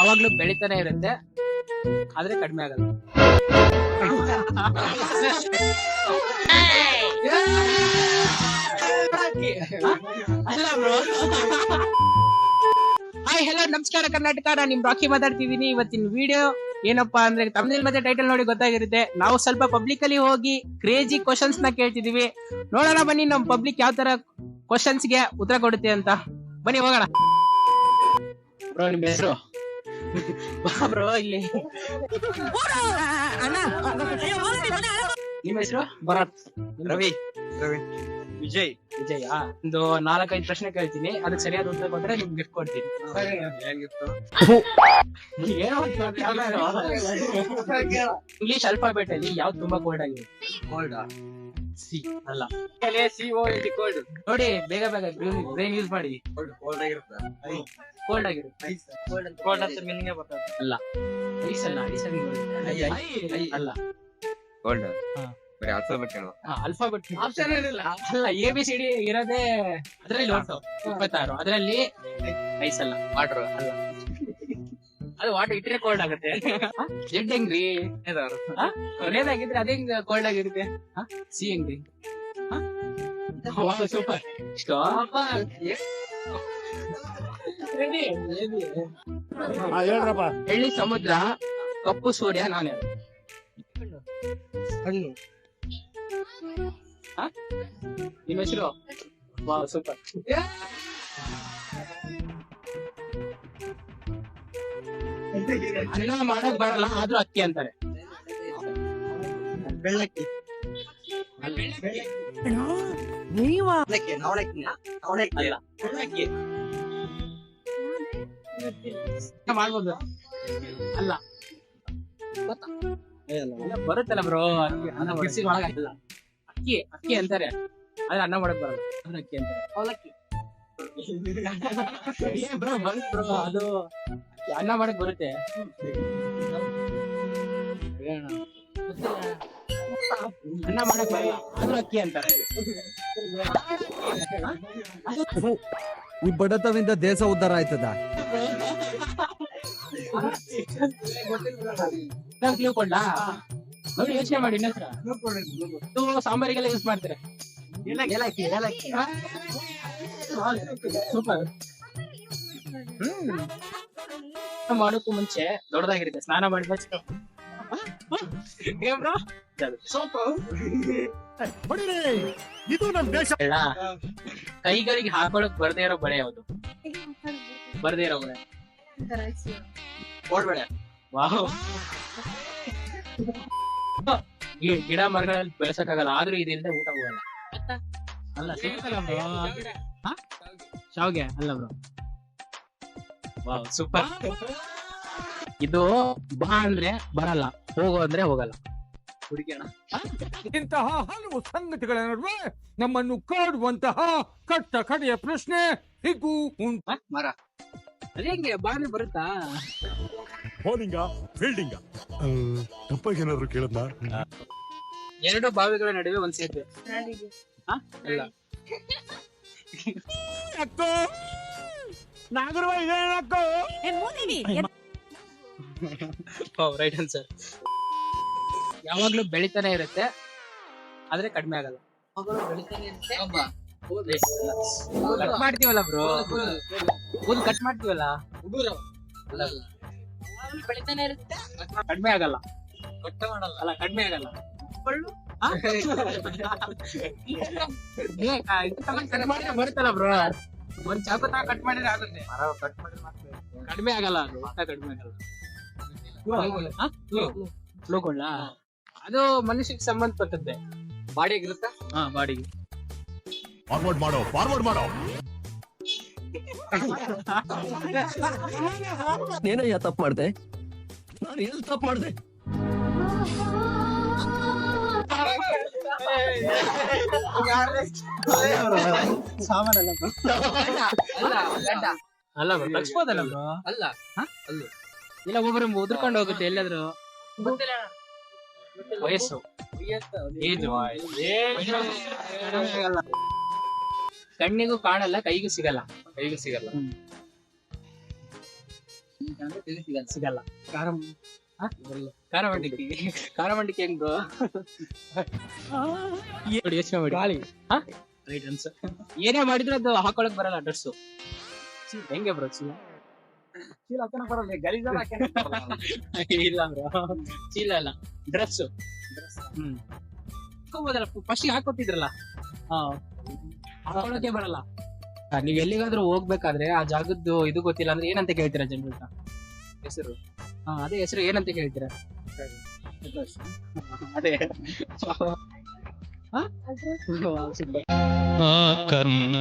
ಯಾವಾಗ್ಲೂ ಬೆಳಿತಾನೆ ಇರುತ್ತೆ. ಆದ್ರೆ ಕಡಿಮೆ ಆಗಲ್ಲ. ಹಾಯ್ ಹಲೋ ನಮಸ್ಕಾರ ಕರ್ನಾಟಕ ನಾನು ನಿಮ್ ರಾಕಿ ಮಾತಾಡ್ತಿದ್ದೀನಿ ಇವತ್ತಿನ ವಿಡಿಯೋ ಏನಪ್ಪಾ ಅಂದ್ರೆ ತಮಿಳ್ ಮತ್ತೆ ಟೈಟಲ್ ನೋಡಿ ಗೊತ್ತಾಗಿರುತ್ತೆ. ನಾವು ಸ್ವಲ್ಪ ಪಬ್ಲಿಕ್ ಅಲ್ಲಿ ಹೋಗಿ ಕ್ರೇಜಿ ಕ್ವಶನ್ಸ್ನ ಕೇಳ್ತಿದೀವಿ. ನೋಡೋಣ ಬನ್ನಿ ನಮ್ ಪಬ್ಲಿಕ್ ಯಾವ ತರ ಕ್ವಶನ್ಸ್ಗೆ ಉತ್ತರ ಕೊಡುತ್ತೆ ಅಂತ. ಬನ್ನಿ ಹೋಗೋಣ. ಬ್ರೋ ನಿಮ್ ಹೆಸರು? ಬ್ರೋ ಇಲ್ಲಿ ನಿಮ್ಮ ಹೆಸರು? ಭರತ್. ರವಿ. ವಿಜಯ್. ವಿಜಯ್ ಒಂದು ನಾಲ್ಕೈದು ಪ್ರಶ್ನೆ ಕೇಳ್ತೀನಿ. ಅದಕ್ಕೆ ಸರಿಯಾದ ಉತ್ತರ ಕೊಟ್ರೆ ನಿಮ್ಗೆ ಗಿಫ್ಟ್ ಕೊಡ್ತೀನಿ. ಇಂಗ್ಲಿಷ್ ಅಲ್ಫಾಬೆಟ್ ಅಲ್ಲಿ ಯಾವ್ದು ತುಂಬಾ ಕೋಲ್ಡ್ ಆಗಿದೆ? ಸಿ ಅಲ್ಲ ಸಿ ಓ ಇಟಿ ಕೋಲ್ಡ್ ನೋಡಿ ಬೇಗ ಬೇಗ ಬ್ರೈನ್ ಯೂಸ್ ಮಾಡಿ. ಕೋಲ್ಡ್ ಆಗಿರುತ್ತೆ. ಕೋಲ್ಡ್ ಆಗಿರುತ್ತೆ. ಕೋಲ್ಡ್ ಅಂತ ಮೀನಿಂಗ್ ಬರ್ತದೆ. ಅಲ್ಲ. ಐಸ್ ಅಲ್ಲ ಐಸ್ ಐ. ಅಲ್ಲ. ಕೋಲ್ಡ್ ಹಾ. ಬರೀ ಆಲ್ಫಾಬೆಟ್ ಏನು ಅಲ್ಫಾಬೆಟ್ ಆಪ್ಷನ್ ಇರಲಿಲ್ಲ ಅಲ್ಲ ಎ ಬಿ ಸಿ ಡಿ ಇರೋದೇ ಅದ್ರಲ್ಲಿ ಒಟ್ಟು ಇಪ್ಪತ್ತಾರು. ಅದರಲ್ಲಿ ಐಸ್ ಅಲ್ಲ. ವಾಟರ್ ಅಲ್ಲ. ಅದು ವಾಟರ್ ಇಟ್ಟರೆ ಕೋಲ್ಡ್ ಆಗುತ್ತೆ. ಜೆಡ್ ಹೆಂಗ್ರಿ ಕೊನೆಯದಾಗಿದ್ರೆ ಅದೇ ಹೆಂಗ್ ಕೋಲ್ಡ್ ಆಗಿರುತ್ತೆ ಸಿ ಹೆಂಗ್ರಿ ಸೂಪರ್ ಹೇಳ್ರಪ್ಪ. ಎಳ್ಳಿ ಸಮುದ್ರ ಕಪ್ಪು ಸೂರ್ಯ ನಾನೇ. ಹಣ್ಣು. ಹ? ನಿಮ್ಮ ಹೆಸರು? ವಾ ಸೂಪರ್ ಅನ್ನ ಮಾಡಕ್ ಬರಲ್ಲ ಆದ್ರೂ ಅಕ್ಕಿ ಅಂತಾರೆ. ಬೆಳ್ಳಕ್ಕಿ. ಅಲ್ಲ. ಬೆಳ್ಳಕ್ಕಿ. ಮಾಡ್ಬೋದು. ಅಲ್ಲ. ಬರುತ್ತಲ್ಲ ಬ್ರೋ ಅಕ್ಕಿ ಒಳಗಾಗಿಲ್ಲ ಅಕ್ಕಿ ಅಕ್ಕಿ ಅಂತಾರೆ. ಆದ್ರೆ ಅನ್ನ ಮಾಡಕ್ ಬರಲ್ಲ. ಅದ್ರ ಅಕ್ಕಿ ಅಂತಾರೆ. ಅವಲಕ್ಕಿ. ಏನ್ ಬ್ರೋ ಬಂತ್ ಬ್ರೋ ಅದು. ಅನ್ನ ಮಾಡಕ್ ಬರುತ್ತೆ. ಅನ್ನ ಮಾಡಕ್ ಬರಲ್ಲ. ಆದ್ರೂ ಅಕ್ಕಿ ಅಂತಾರೆ. ಈ ಬಡತವಿಂದ ದೇಶ ಉದ್ಧಾರ ಆಯ್ತದ? ನಾನ್ ಕ್ಲೂ ಕೊಡ್ಲಾ? ನೋಡಿ ಯೋಚನೆ ಮಾಡಿ ಇನ್ನೊಂದ್ಸಲ. ಇದು ಸಾಂಬಾರಿಗೆಲ್ಲ ಯೂಸ್ ಮಾಡ್ತಾರೆ. ಸೂಪರ್. ಏಲಕ್ಕಿ ಸೂಪರ್ ಮಾಡೋಕ್ಕೂ ಮುಂಚೆ ದೊಡ್ಡದಾಗಿರುತ್ತೆ ಸ್ನಾನ ಮಾಡಿದ ಇದು ನಮ್ ದೇಶ ಕೈಗಳಿಗೆ ಹಾಕೊಳಕ್ ಬರ್ದೇ ಇರೋ ಬಳೆ ಯಾವ್ದು ಬರ್ದೇ ಇರೋ ಬಳೆ ಓಡ್ಬೇಡ ವಾಹ್ ಈ ಗಿಡ ಮರಗಳಲ್ಲಿ ಬೆಳೆಸಕ್ಕಾಗಲ್ಲ ಆದ್ರೂ ಇದರಿಂದ ಊಟ ಹೋಗಲ್ಲ ಅಲ್ಲ ಸಿಗುತ್ತಲ್ಲ ಬ್ರೋ ಶಾವ್ಗೆ ಅಲ್ಲ ಬ್ರೋ ಸೂಪರ್ ಇದು ಬಾ ಅಂದ್ರೆ ಬರಲ್ಲ ಹೋಗು ಅಂದ್ರೆ ಹೋಗಲ್ಲ. ಹುಡುಗಿಯಣ ಇಂತಹ ಹಲವು ಸಂಗತಿಗಳ ನಡುವೆ ನಮ್ಮನ್ನು ಕಾಡುವಂತಹ ಕಟ್ಟ ಕಡೆಯ ಪ್ರಶ್ನೆ ಹಿಗ್ಗು ಉಂಟ? ಮರ. ಅದೇಂಗೆ ಬಾ ಬರುತ್ತಾ? ಬೌಲಿಂಗ ಫೀಲ್ಡಿಂಗ? ತಪ್ಪಾಗಿ ಏನಾದ್ರು ಕೇಳದ್ನಾ? ಎರಡು ಬಾವಿಗಳ ನಡುವೆ ಒಂದ್ ಸೇತುವೆ. ಹಾ? ಅಕ್ಕೋ! ನಾಗರವ ಇದೇನಕ್ಕೋ ರೈಟ್ ಆನ್ಸರ್ ಯಾವಾಗ್ಲೂ ಬೆಳಿತಾನೆ ಇರುತ್ತೆ ಆದ್ರೆ ಕಡಿಮೆ ಆಗಲ್ಲ. ಕಟ್ ಮಾಡ್ತೀವಲ್ಲ ಬ್ರೋ ಕೂದಲು ಕಟ್ ಮಾಡ್ತೀವಲ್ಲ? ಬೆಳಿತಾನೆ ಇರುತ್ತೆ ಕಡಿಮೆ ಆಗಲ್ಲ. ಮಾಡಲ್ಲ. ಅಲ್ಲ ಕಡಿಮೆ ಆಗಲ್ಲ. ಬರುತ್ತಲ್ಲ ಬ್ರೋ ಒಂದ್ ಚಾಕು ಕಟ್ ಮಾಡಿದ್ರೆ ಆಗುತ್ತೆ. ಕಡಿಮೆ ಆಗಲ್ಲ ಅದು ಒಟ್ಟ ಕಡಿಮೆ ಆಗಲ್ಲ. ಕೊಳ್ಳ ಅದು ಮನುಷ್ಯಕ್ಕೆ ಸಂಬಂಧಪಟ್ಟದ್ದೆ. ಬಾಡಿಗೆ ಇರುತ್ತಾ? ಹಾ ಬಾಡಿಗೆ. ಫಾರ್ವರ್ಡ್ ಮಾಡೋ ಫಾರ್ವರ್ಡ್ ಮಾಡೋ. ಏನಯ್ಯ ತಪ್ಪು ಮಾಡ್ದೆ? ನಾನು ಎಲ್ಲಿ ತಪ್ಪು ಮಾಡ್ದೆ? ಅಲ್ಲ bro, ತಗ್ಸ್ಬೋದಲ್ಲ ಬ್ರೋ ಅಲ್ಲ. ಇಲ್ಲ ಒಬ್ಬರು ಉದ್ರಕೊಂಡು ಹೋಗುತ್ತೆ ಎಲ್ಲಾದ್ರೂ ವಯಸ್ಸು. ಏಜು ಕಣ್ಣಿಗೂ ಕಾಣಲ್ಲ ಕೈಗೂ ಸಿಗಲ್ಲ. ಕೈಗೂ ಸಿಗಲ್ಲ. ಅಂದ್ರೆ ತಿಳಿ ಸಿಗಲ್ಲ ಸಿಗಲ್ಲ. ಖಾರ ಆ? ಖಾರ ಮಂಡಿಕೆ ಖಾರ ಮಂಡಿಕೆ ಹೆಂಗ್? ಬ್ರೋ ನೋಡಿ ಯೋಚನೆ ಮಾಡಿ. ಗಾಳಿ. ರೈಟ್ ಆನ್ಸರ್ ಏನೇ ಮಾಡಿದ್ರು ಅದು ಹಾಕೊಳಕ್ ಬರಲ್ಲ ಡ್ರೆಸ್ ಹೆಂಗೆ ಬ್ರೋ ಚೀಲ ಚೀಲ ಹಾಕೋಣ ಬರಲ್ಲ ಗಲೀಜ್. ಇಲ್ಲ ಬ್ರೋ ಚೀಲ ಅಲ್ಲ ಡ್ರೆಸ್ ಹ್ಮ್. ಹಾಕೋಬೋದಲ್ಲ ಫಸ್ಟ್ ಹಾಕೋತಿದ್ರಲ್ಲ? ಹಾ. ಹಾಕೊಳಕ್ಕೆ ಬರಲ್ಲ. ನೀವ್ ಎಲ್ಲಿಗಾದ್ರೂ ಹೋಗ್ಬೇಕಾದ್ರೆ ಆ ಜಾಗದ್ದು ಇದು ಗೊತ್ತಿಲ್ಲ ಅಂದ್ರೆ ಏನಂತ ಕೇಳ್ತೀರಾ ಜನರ ಹೆಸರು? ಹಾ ಅದೇ ಹೆಸರು ಏನಂತ ಕೇಳ್ತೀರಾ ಅದೇ. ಹಾ? ಆ ಕರ್ಣ